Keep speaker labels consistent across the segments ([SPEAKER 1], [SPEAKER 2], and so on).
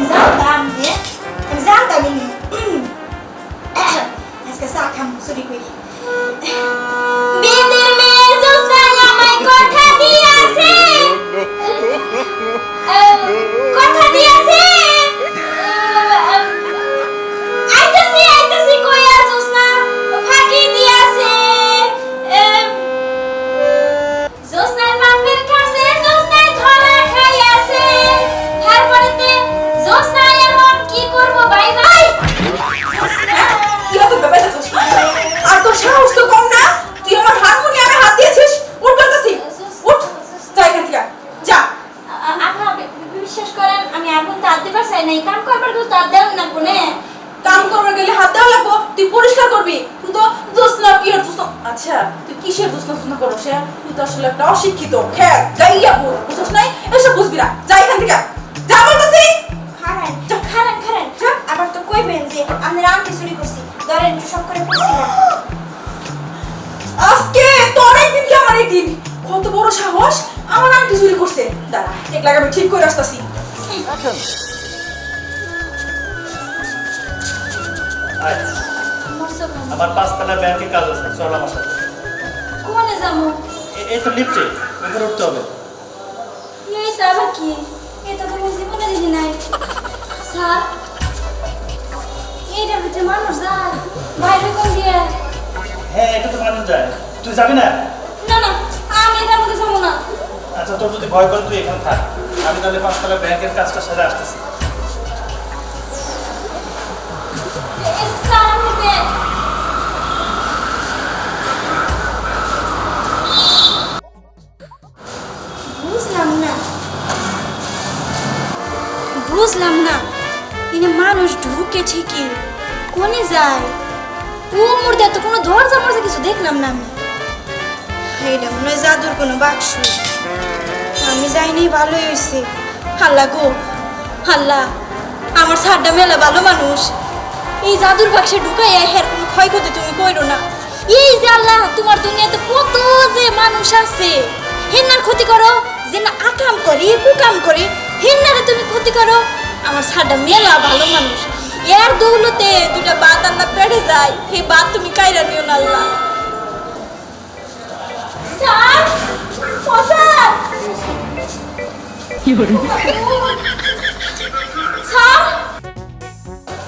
[SPEAKER 1] এনাকে আমি
[SPEAKER 2] আচ্ছা তুই কিসের দোষ না করো সে তুই তো আসলে একটা অশিক্ষিত খ্যাত গাইয়া বুড় বুঝছ নাই? এসব বুঝবি না যা এখান থেকে। যা বলতেছি।
[SPEAKER 1] খারান খারান খারান। আবার তো কইবেন যে আমি রামকে চুরি করছি। ধরেন একটু সব করে করছিলাম
[SPEAKER 2] আজকে তোর একদিন কি আমার একদিন কত বড় সাহস আমার আন্টি চুরি করছে। দাঁড়া একলা আমি ঠিক করে আসতাছি।
[SPEAKER 3] আয়, আমার পাঁচতলা ব্যাংকে কাজ আছে চল আমার সাথে।
[SPEAKER 1] কোনে যাব?
[SPEAKER 3] এই তো লিফটে উপরে উঠতে হবে।
[SPEAKER 1] এই তো আবার কি? এটা তো আমি জীবনে দেখি নাই। স্যার এইটার ভিতরে মানুষ যায় বাইরে কোন দিয়ে?
[SPEAKER 3] হ্যাঁ এটা তো মানুষ যায়। তুই যাবি না?
[SPEAKER 1] না না আমি এটার মধ্যে যাব না।
[SPEAKER 3] আচ্ছা তোর যদি ভয় করে তুই এখানে থাক। আমি তাহলে পাঁচতলা ব্যাংকের কাজটা সাথে আসতেছি।
[SPEAKER 1] বুঝলাম না। এনে মানুষ ঢুকে ঠিকই। কোনে যায়? ও মুর্দে তো কোনো দরজা মরজা কিছু দেখলাম না আমি। এটা মনে হয় জাদুর কোনো বাক্স। আমি যাইনি, ভালোই হয়েছে হাল্লা গো হাল্লা আমার সারটা মেলা ভালো মানুষ। এই জাদুর বাক্সে ঢুকাই হের কোনো ক্ষয়ক্ষতি তুমি কইরো না। এই যে আল্লাহ, তোমার দুনিয়াতে কত যে মানুষ আছে। হেন্নার ক্ষতি করো যে না আকাম করে, কুকাম করে, হেন্নারে তুমি ক্ষতি করো। আমার সারটা মেলা ভালো মানুষ। এর দৌলতে দুটা বাত আল্লাহ পেড়ে যায় হে বাত তুমি কাইরা নিও না আল্লাহ।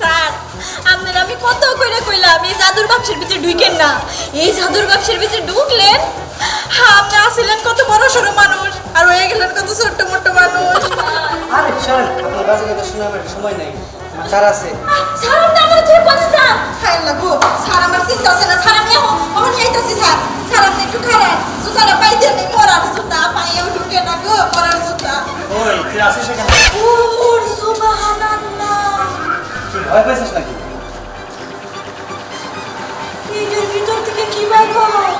[SPEAKER 1] স্যার, আপনার আমি কত কইরা কইলাম, এই জাদুর বাক্সের ভিতরে ঢুকেন না। এই জাদুর বাক্সের ভিতরে ঢুকলেন? আপনি আসিলেন কত বড় সড়ো মানুষ আর হয়ে গেলেন কত ছোট্ট মোট্ট মানুষ।
[SPEAKER 4] আরে শোন আপনার বাজে কথা শুনে আমার সময় নাই। কার আছে।
[SPEAKER 1] স্যার আপনি আমার কথা চান হ্যাঁ লাগো স্যার আমার চিন্তা আছে না স্যার আমি আমার যাইতাছি স্যার? স্যার আপনি একটু খারাপ জুতাটা পাইতে নেই মরার জুতা পাইয়েও ঢুকে না গো মরার জুতা।
[SPEAKER 3] ওই তুই আসিস এখানে?
[SPEAKER 1] ওর সুবহানাল্লাহ।
[SPEAKER 4] তুই ভয় পেয়েছিস নাকি?
[SPEAKER 1] এটার ভিতর থেকে কি বাইর হয়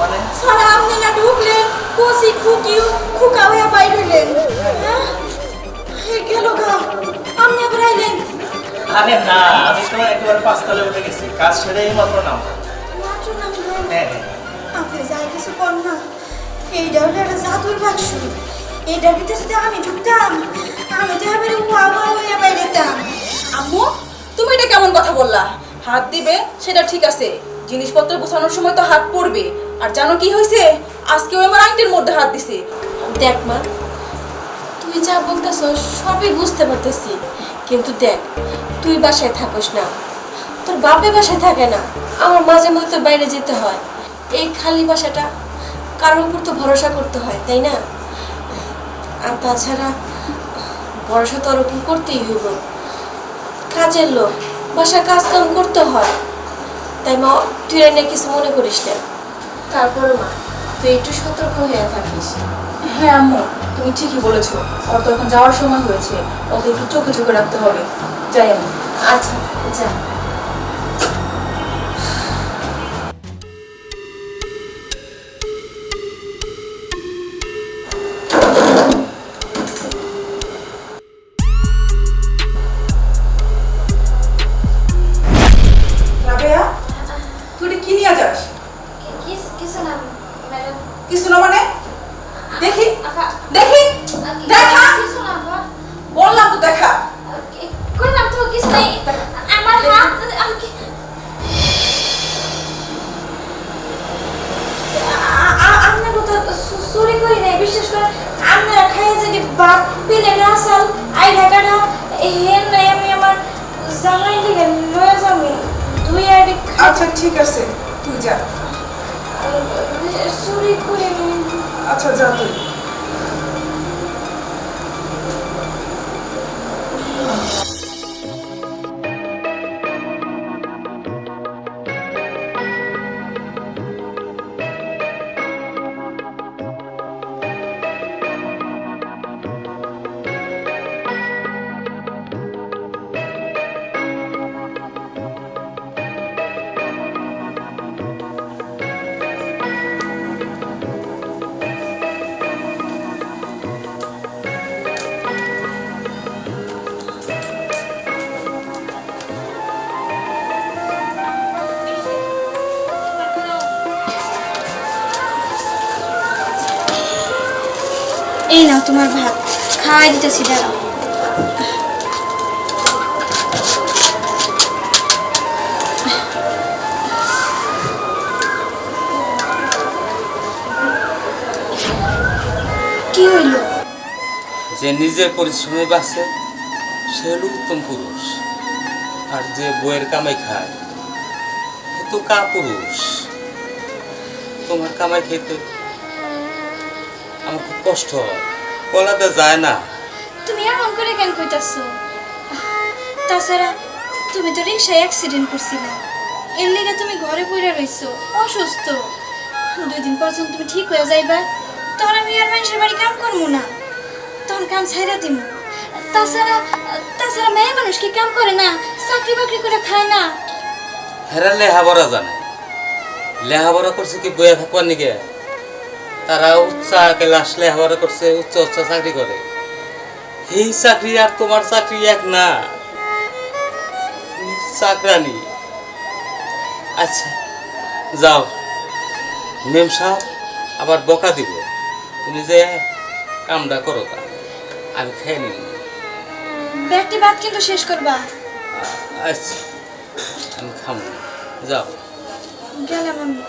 [SPEAKER 4] মানে?
[SPEAKER 1] সারা আপনি না ঢুকলেন কষি খুকি খুকা হয়ে বাইর হইলেন হ্যাঁ? গেল গা। আপনি আবার আইলেন?
[SPEAKER 3] আরে না আমি তো একেবারে পাঁচতলে উঠে গেছি। কাজ সেরে এই মাত্র নাম। হ্যাঁ হ্যাঁ।
[SPEAKER 1] আপনি যাই কিছু কর না। এইটা হলো একটা জাদুর বাক্স। এইটার ভিতরে যদি আমি ঢুকতাম আমি তো এবারে ওয়া হয়ে বাইরেতাম
[SPEAKER 2] আম্মু তুমি এটা কেমন কথা বললা? হাত দিবে সেটা ঠিক আছে। জিনিসপত্র গোছানোর সময় তো হাত পড়বে। আর জানো কি হয়েছে? আজকে ওই আমার আংটির মধ্যে হাত দিছে।
[SPEAKER 5] দেখ মা, তুই যা বলতেছ সবই বুঝতে পারতেছি। কিন্তু দেখ, তুই বাসায় থাকোস না। তোর বাপে বাসায় থাকে না। আমার মাঝে মধ্যে তোর বাইরে যেতে হয়। এই খালি বাসাটা কারোর উপর তো ভরসা করতে হয়, তাই না? আর তাছাড়া ভরসা তো ওরকম করতেই হইব। কাজের লোক বাসা কাজ কাম করতে হয়। তাই মা, তুই নিয়ে কিছু মনে করিস না। তারপরে মা তুই একটু সতর্ক হয়ে থাকিস।
[SPEAKER 2] হ্যাঁ আম্মু তুমি ঠিকই বলেছ। ওর তো এখন যাওয়ার সময় হয়েছে ওকে একটু চোখে চোখে রাখতে হবে। যাই আম্মু।
[SPEAKER 5] আচ্ছা যা।
[SPEAKER 1] এই নাও তোমার ভাত। খাওয়াই দিতেছি, দাঁড়াও। কি হইল?
[SPEAKER 6] যে নিজের পরিশ্রমে বাঁচে, সে হলো উত্তম পুরুষ। আর যে বইয়ের কামাই খায় তো কা পুরুষ তোমার কামাই খেতে আমার খুব কষ্ট। হয় বলাতে যায় না।
[SPEAKER 1] তুমি এমন করে কেন কইতাছো? তাছাড়া তুমি তো রিক্সায় অ্যাক্সিডেন্ট করছিলা। এর লিগে তুমি ঘরে পড়ে রইছো অসুস্থ। দুই দিন পর তুমি ঠিক হয়ে যাইবা তখন আমি আর মানুষের বাড়ি কাম করব না। তখন কাম ছাইরা দিব তাছাড়া তাছাড়া মেয়ে মানুষ কি কাম করে না? চাকরি বাকরি করে খায় না।
[SPEAKER 6] হেরা লেহাবরা জানে। লেহাবরা করছে কি বইয়া থাকবার নিকে তারা উচ্চ ক্লাস লেহাবরা করছে উচ্চ উচ্চ চাকরি করে। এই চাকরি আর তোমার চাকরি এক না। চাকরানি। আচ্ছা যাও। মেম সাহেব আবার বকা দিব। তুমি যে কামটা করো তা আমি খেয়ে নিব।
[SPEAKER 1] ব্যাগটি বাদ কিন্তু শেষ করবা।
[SPEAKER 6] আচ্ছা আমি খাব যাও।
[SPEAKER 1] গেলাম আমি।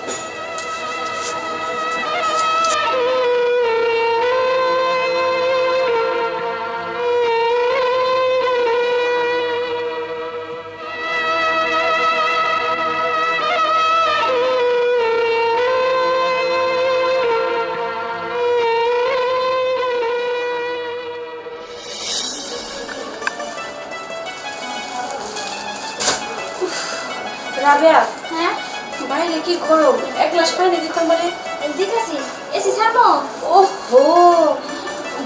[SPEAKER 5] রাবেয়া
[SPEAKER 1] হ্যাঁ?
[SPEAKER 5] বাইরে কি গরম? এক গ্লাস পানি দিতাম মানে?
[SPEAKER 1] দিতেছি। এসি ছাড়বো?
[SPEAKER 5] ওহো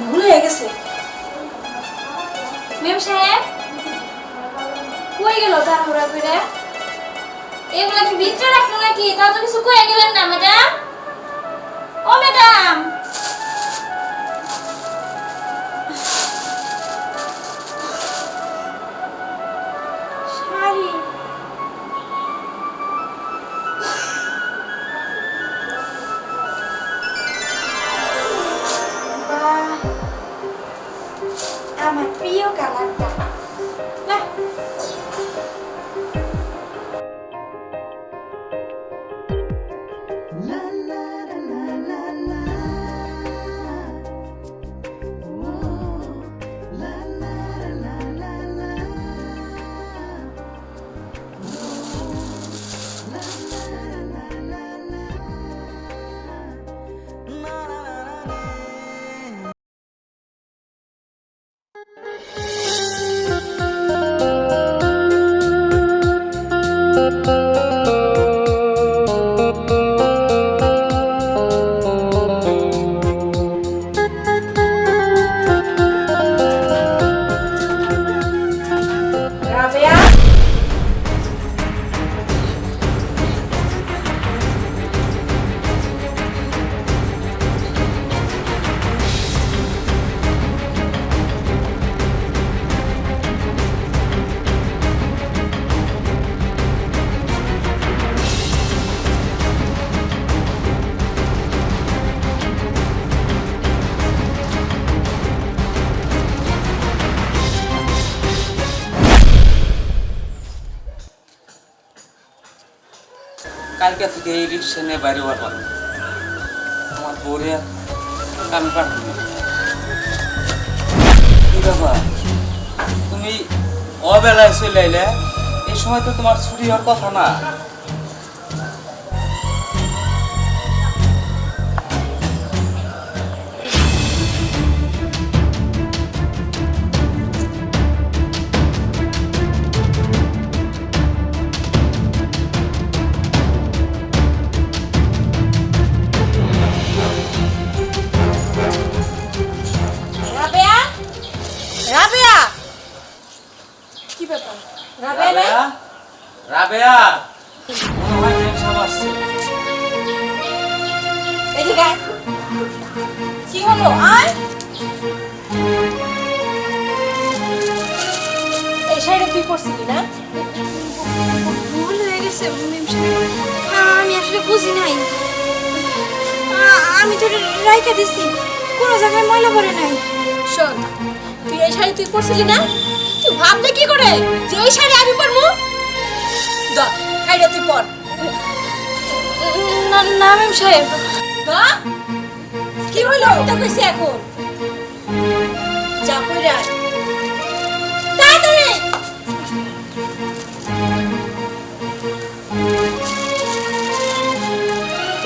[SPEAKER 5] ভুল হয়ে গেছে।
[SPEAKER 1] মেম সাহেব কই গেল তাড়াহুড়া করে? এগুলা কি ভিতরে রাখল নাকি? তাও তো কিছু কয়ে গেলেন না ম্যাডাম
[SPEAKER 6] কালকে থেকে এই রিক্সা নিয়ে বাইরে পারলাম আমার বউরে কান। কি তুমি অবেলায় চলে আইলে এই সময় তো তোমার ছুটি হওয়ার কথা না।
[SPEAKER 5] কি ব্যাপার? রাবেয়া?
[SPEAKER 6] রাবেয়া? মনে হয় মেম আসছে।
[SPEAKER 5] এদিকে কি হলো? আয়। এই শাড়িটা তুই পরছিলি না?
[SPEAKER 1] ভুল হয়ে গেছে আ- আমি আসলে বুঝি নাই। আমি তো রাইকা দিছি কোনো জায়গায় ময়লা পড়ে নাই।
[SPEAKER 5] শোন তুই এই শাড়ি তুই পরছিলি না? ভাবলে কি করে? যে এই শাড়ি আমি পরবো? দা শাড়িটা তুই পর।
[SPEAKER 1] না না মেম সাহেব।
[SPEAKER 5] দা কি হলো? এটা কইছি এখন? যা কইরে তাড়াতাড়ি!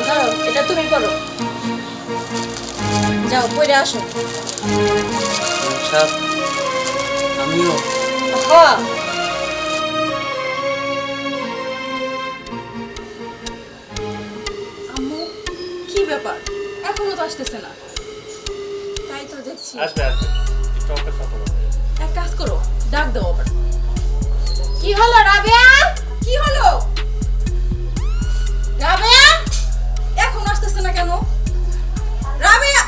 [SPEAKER 5] দাঁড়াও এটা তুমি করো যাও পরে আসো।
[SPEAKER 6] আমিও।
[SPEAKER 5] হ্যাঁ
[SPEAKER 2] আম্মু কি ব্যাপার? এখনও তো আসতেছে না।
[SPEAKER 5] তাই তো দেখছি।
[SPEAKER 3] আসবে আসবে। একটু অপেক্ষা করো
[SPEAKER 2] এক কাজ করো ডাক দাও আবার।
[SPEAKER 5] কি হলো রাবেয়া?
[SPEAKER 2] কি হলো?
[SPEAKER 5] রাবেয়া?
[SPEAKER 2] এখন আসতেছে না কেন? রাবেয়া!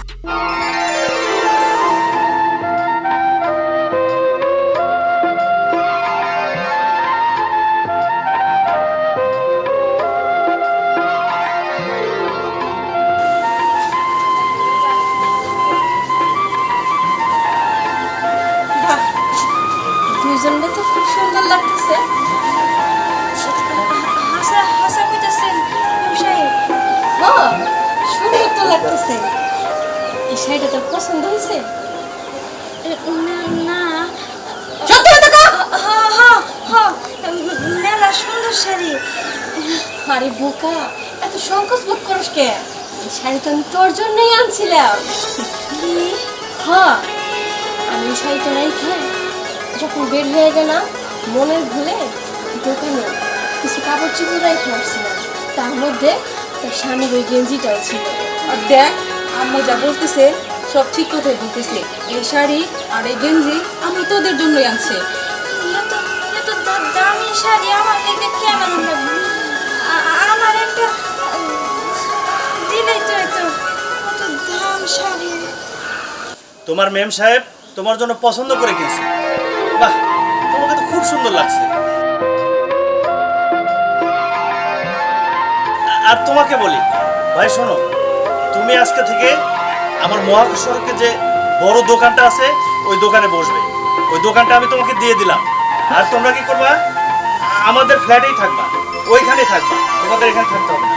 [SPEAKER 5] এই শাড়িটা তোর পছন্দ হয়েছে?
[SPEAKER 1] না মেলা সুন্দর শাড়ি।
[SPEAKER 5] আরে বোকা এত সংকোচ বোধ করিস কে? এই শাড়ি তো আমি তোর জন্যই আনছিলাম। হ্যাঁ আমি শাড়িটা রেখে যখন বের হয়ে গেলাম মনের ভুলে দোকানে কিছু কাপড় চোপড় রেখে আসছিলাম। তার মধ্যে তোর স্বামীর ওই গেঞ্জিটাও ছিল।
[SPEAKER 2] আর দেখ আম্মু যা বলতেছে সব ঠিক কথাই বলতেছে। এই শাড়ি আর এই গেঞ্জি আমি তোদের জন্যই আনছে।
[SPEAKER 1] এত এত দা- দামি শাড়ি আমার দেখে কেমন লাগবে আমার একটা দিলেই তো এত দাম শাড়ি।
[SPEAKER 3] তোমার মেম সাহেব তোমার জন্য পছন্দ করে কিনছে। বাহ তোমাকে তো খুব সুন্দর লাগছে। আর তোমাকে বলি ভাই শোনো তুমি আজকে থেকে আমার মহাসড়কে যে বড় দোকানটা আছে, ওই দোকানে বসবে। ওই দোকানটা আমি তোমাকে দিয়ে দিলাম। আর তোমরা কি করবা? আমাদের ফ্ল্যাটেই থাকবা। ওইখানে থাকবা। তোমাদের এখানে থাকতে হবে।